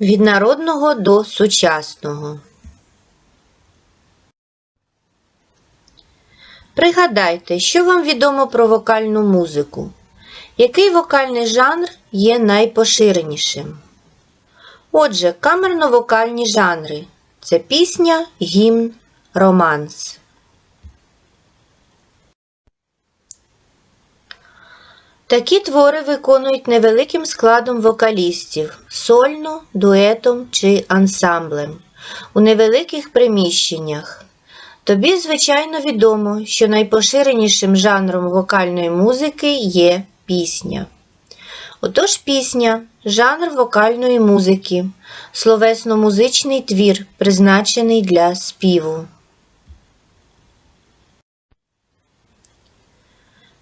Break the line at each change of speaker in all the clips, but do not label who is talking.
Від народного до сучасного. Пригадайте, що вам відомо про вокальну музику? Який вокальний жанр є найпоширенішим? Отже, камерно-вокальні жанри це пісня, гімн, романс. Такі твори виконують невеликим складом вокалістів сольно, дуетом чи ансамблем у невеликих приміщеннях. Тобі, звичайно, відомо, що найпоширенішим жанром вокальної музики є пісня. Отож пісня жанр вокальної музики, словесно-музичний твір, призначений для співу.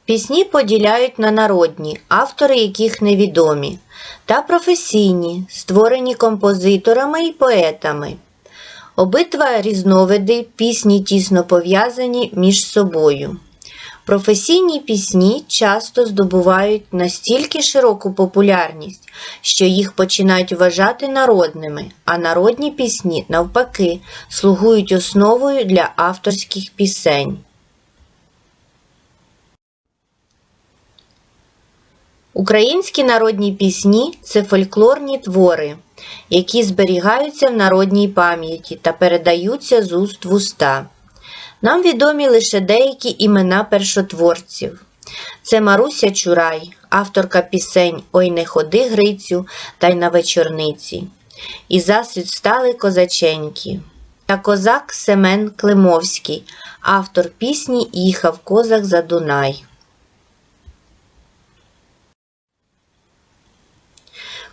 Пісні поділяють на народні, автори яких невідомі, та професійні, створені композиторами і поетами. Обидва різновиди пісні тісно пов'язані між собою. Професійні пісні часто здобувають настільки широку популярність, що їх починають вважати народними, а народні пісні, навпаки, слугують основою для авторських пісень. Українські народні пісні це фольклорні твори, які зберігаються в народній пам'яті та передаються з уст в уста. Нам відомі лише деякі імена першотворців. Це Маруся Чурай, авторка пісень Ой не ходи Грицю та й на вечорниці. І засвіт стали козаченьки. Та козак Семен Климовський, автор пісні Їхав козак за Дунай.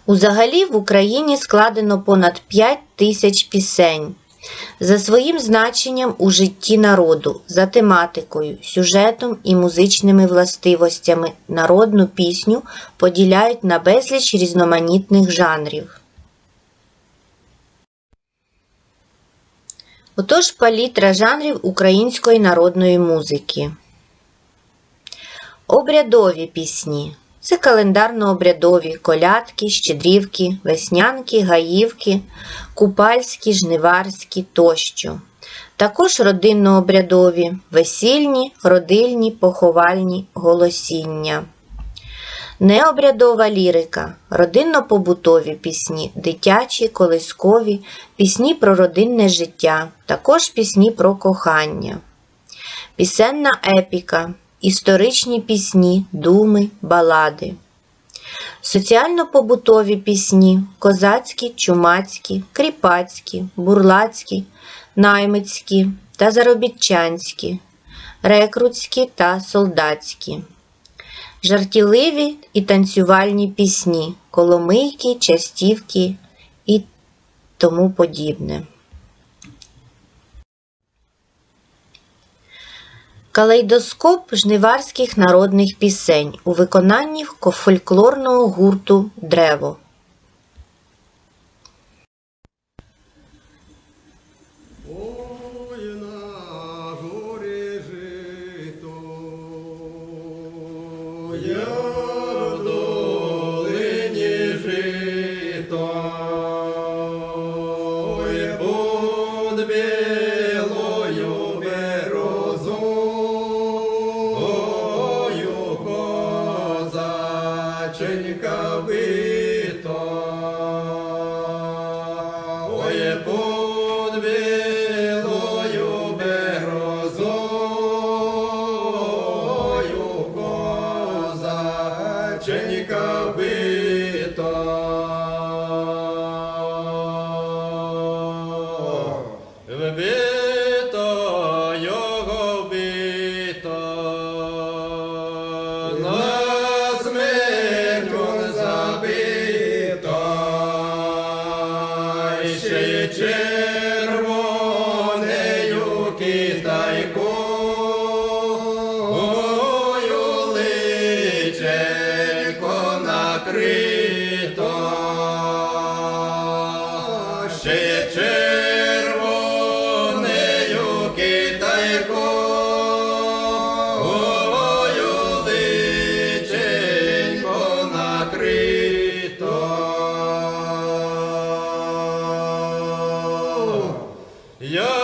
Узагалі в Україні складено понад 5 тисяч пісень. За своїм значенням у житті народу, за тематикою, сюжетом і музичними властивостями народну пісню поділяють на безліч різноманітних жанрів. Отож палітра жанрів української народної музики. Обрядові пісні. Це календарно-обрядові колядки, щедрівки, веснянки, гаївки, купальські, жниварські тощо. Також родинно-обрядові, весільні, родильні, поховальні, голосіння. Необрядова лірика, родинно-побутові пісні, дитячі, колискові, пісні про родинне життя, також пісні про кохання. Пісенна епіка, історичні пісні, думи, балади. Соціально-побутові пісні козацькі, чумацькі, кріпацькі, бурлацькі, наймицькі та заробітчанські, рекрутські та солдатські. Жартівливі і танцювальні пісні, коломийки, частівки і тому подібне. Калейдоскоп жниварських народних пісень у виконанні фольклорного гурту Древо.
Ой, Yo!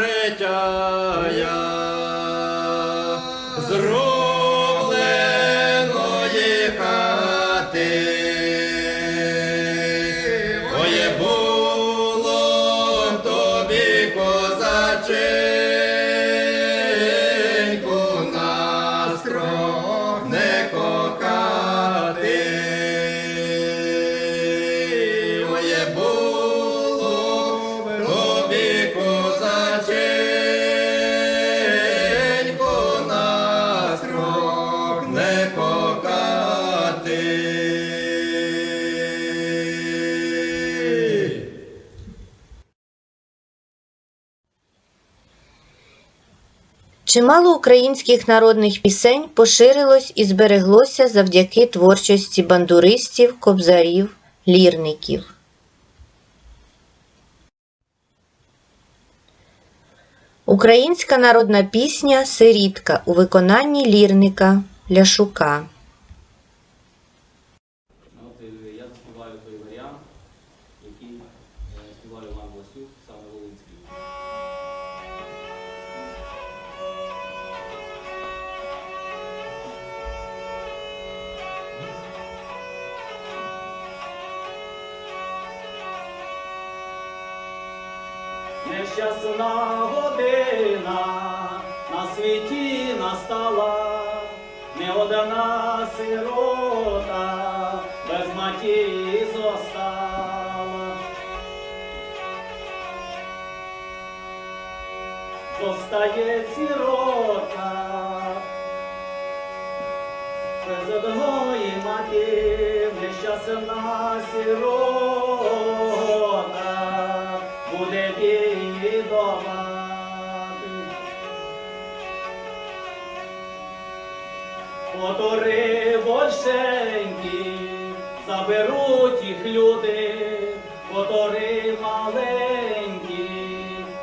Третя
Чимало українських народних пісень поширилось і збереглося завдяки творчості бандуристів, кобзарів, лірників. Українська народна пісня Сирітка у виконанні лірника Ляшука.
Нещасна година на світі настала, не одна сирота без матері зостала. Зостає сирота без одної матері, нещасна сирота Мотори большенькі, заберуть їх люди, мотори маленькі,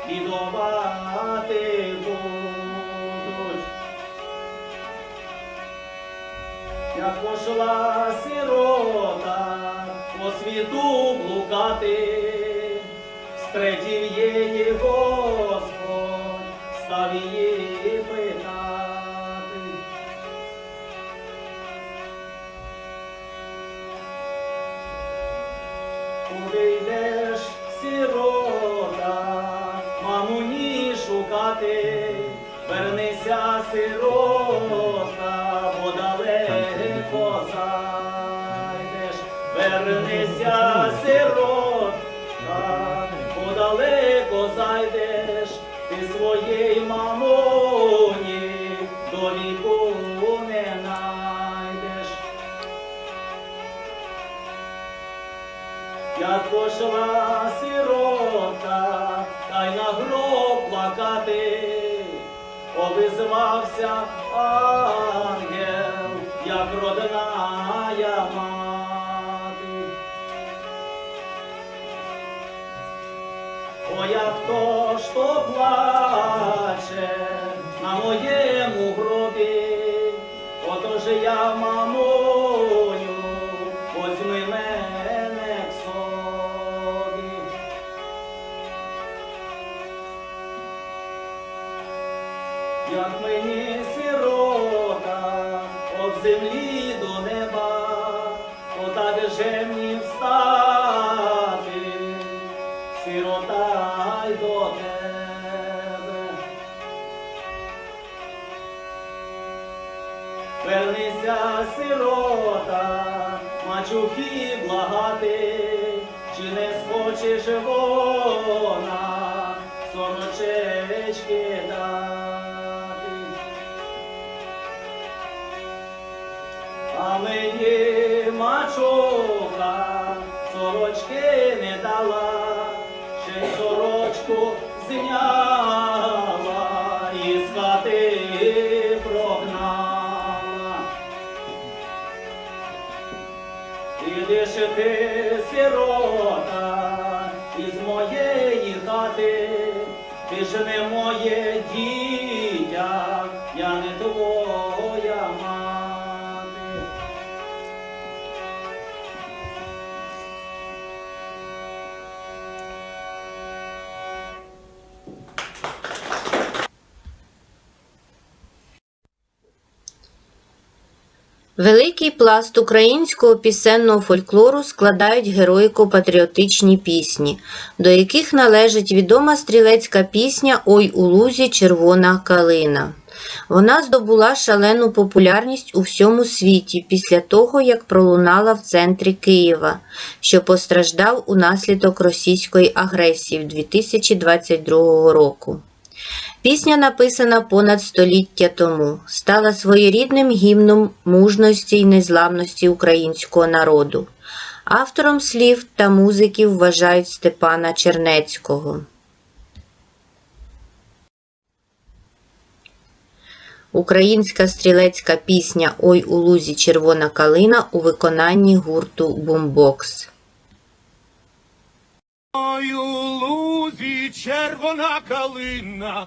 бідувати будуть. Як пошла сирота по світу блукати, стретів її Господь, став її сирота, бо далеко зайдеш, вернися, сирота, бо далеко зайдеш, ти своєї мамуні обізвався ангел, як родная мати. О, як то, що плаче на моєму гробі, ото ж я мамою, схочеш вона сорочечки дати. А мені мачуха сорочки не дала, ще й сорочку зняла
Великий пласт українського пісенного фольклору складають героїко-патріотичні пісні, до яких належить відома стрілецька пісня Ой у лузі червона калина. Вона здобула шалену популярність у всьому світі після того, як пролунала в центрі Києва, що постраждав унаслідок російської агресії в 2022 року. Пісня, написана понад століття тому, стала своєрідним гімном мужності й незламності українського народу. Автором слів та музики вважають Степана Чернецького. Українська стрілецька пісня Ой у лузі червона калина у виконанні гурту Бумбокс.
Ой, у лузі червона калина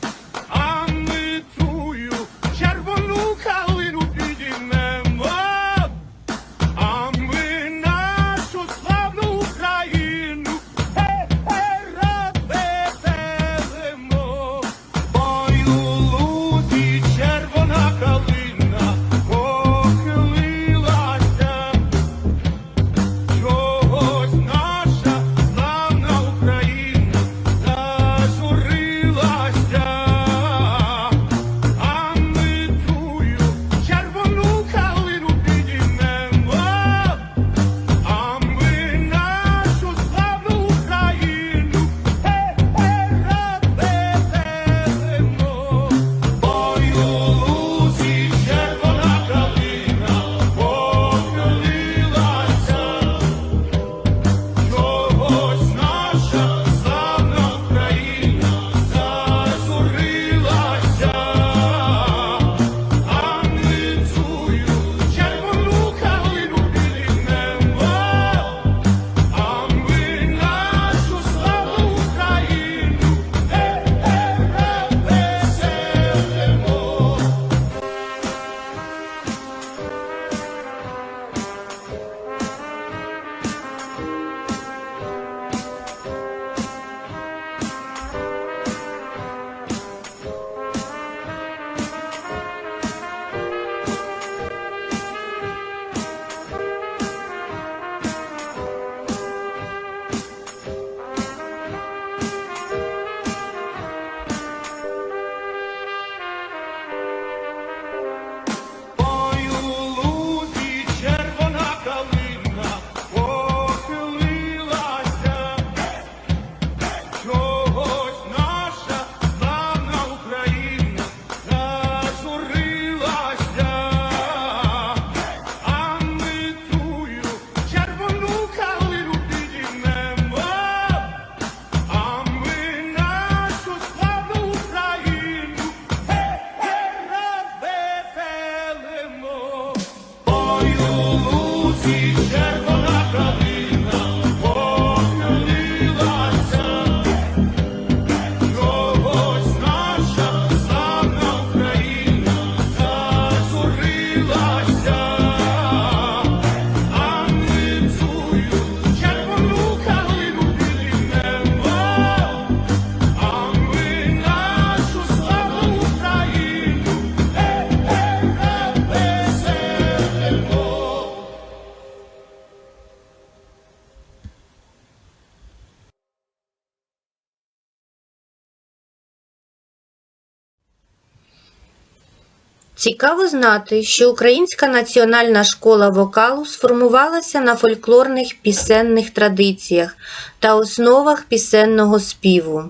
Цікаво знати, що Українська національна школа вокалу сформувалася на фольклорних пісенних традиціях та основах пісенного співу.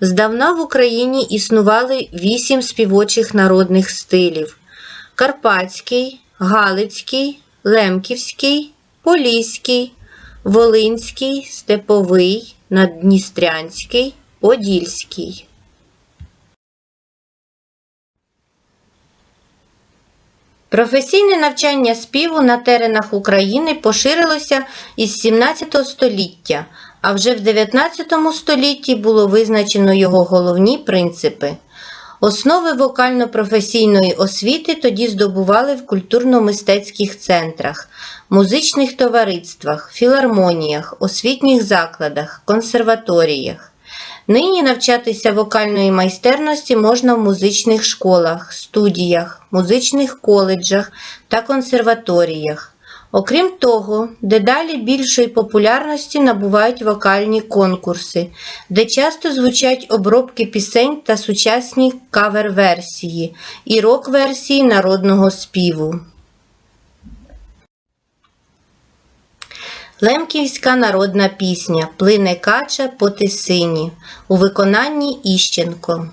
Здавна в Україні існували вісім співочих народних стилів: Карпатський, Галицький, Лемківський, Поліський, Волинський, Степовий, Наддністрянський, Подільський. Професійне навчання співу на теренах України поширилося із 17 століття, а вже в 19 столітті було визначено його головні принципи. Основи вокально-професійної освіти тоді здобували в культурно-мистецьких центрах, музичних товариствах, філармоніях, освітніх закладах, консерваторіях. Нині навчатися вокальної майстерності можна в музичних школах, студіях, музичних коледжах та консерваторіях. Окрім того, дедалі більшої популярності набувають вокальні конкурси, де часто звучать обробки пісень та сучасні кавер-версії і рок-версії народного співу. Лемківська народна пісня Плине кача по тисині у виконанні Іщенко.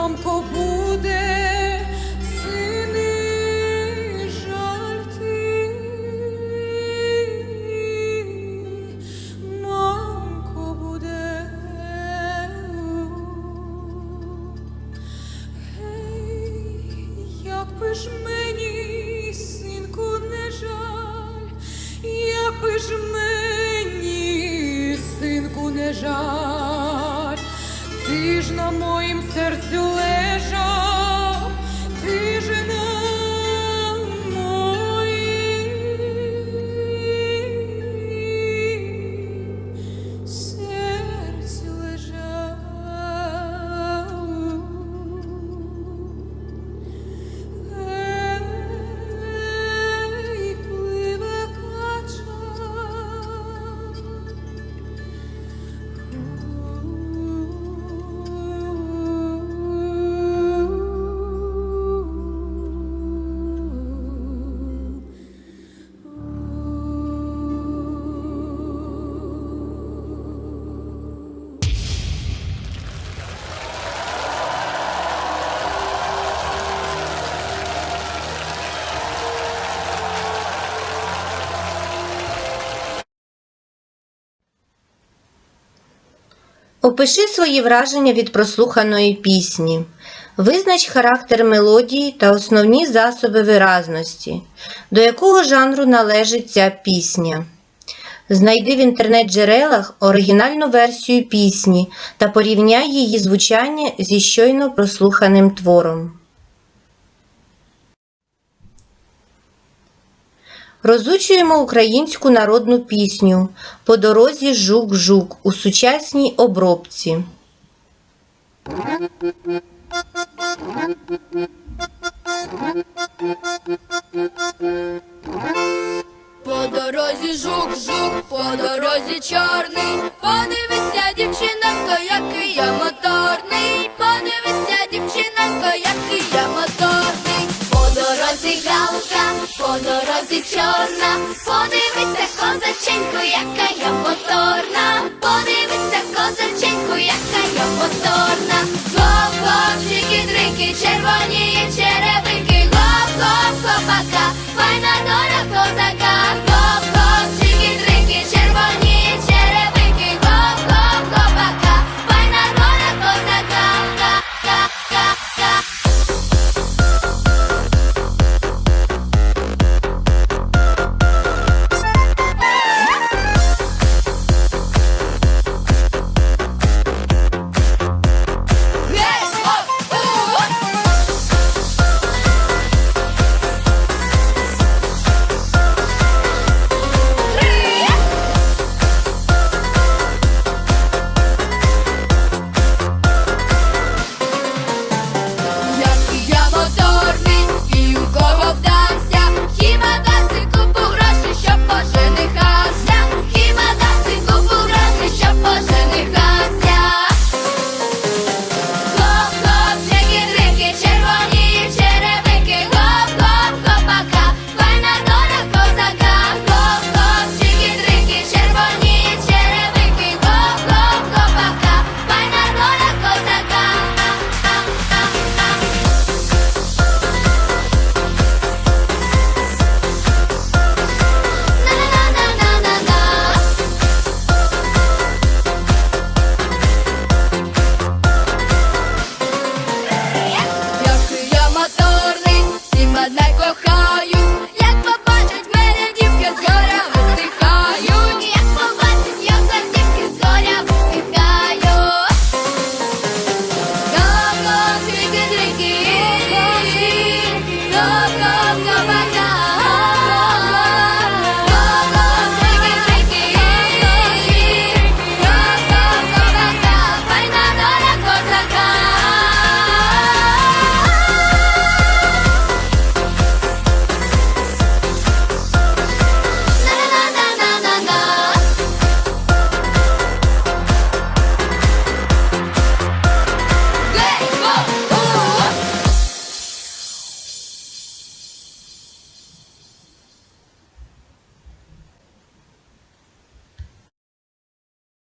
mamko Bóg.
Опиши свої враження від прослуханої пісні. Визнач характер мелодії та основні засоби виразності. До якого жанру належить ця пісня? Знайди в інтернет-джерелах оригінальну версію пісні та порівняй її звучання зі щойно прослуханим твором. Розучуємо українську народну пісню По дорозі жук-жук у сучасній обробці.
По дорозі жук-жук, по дорозі чорний,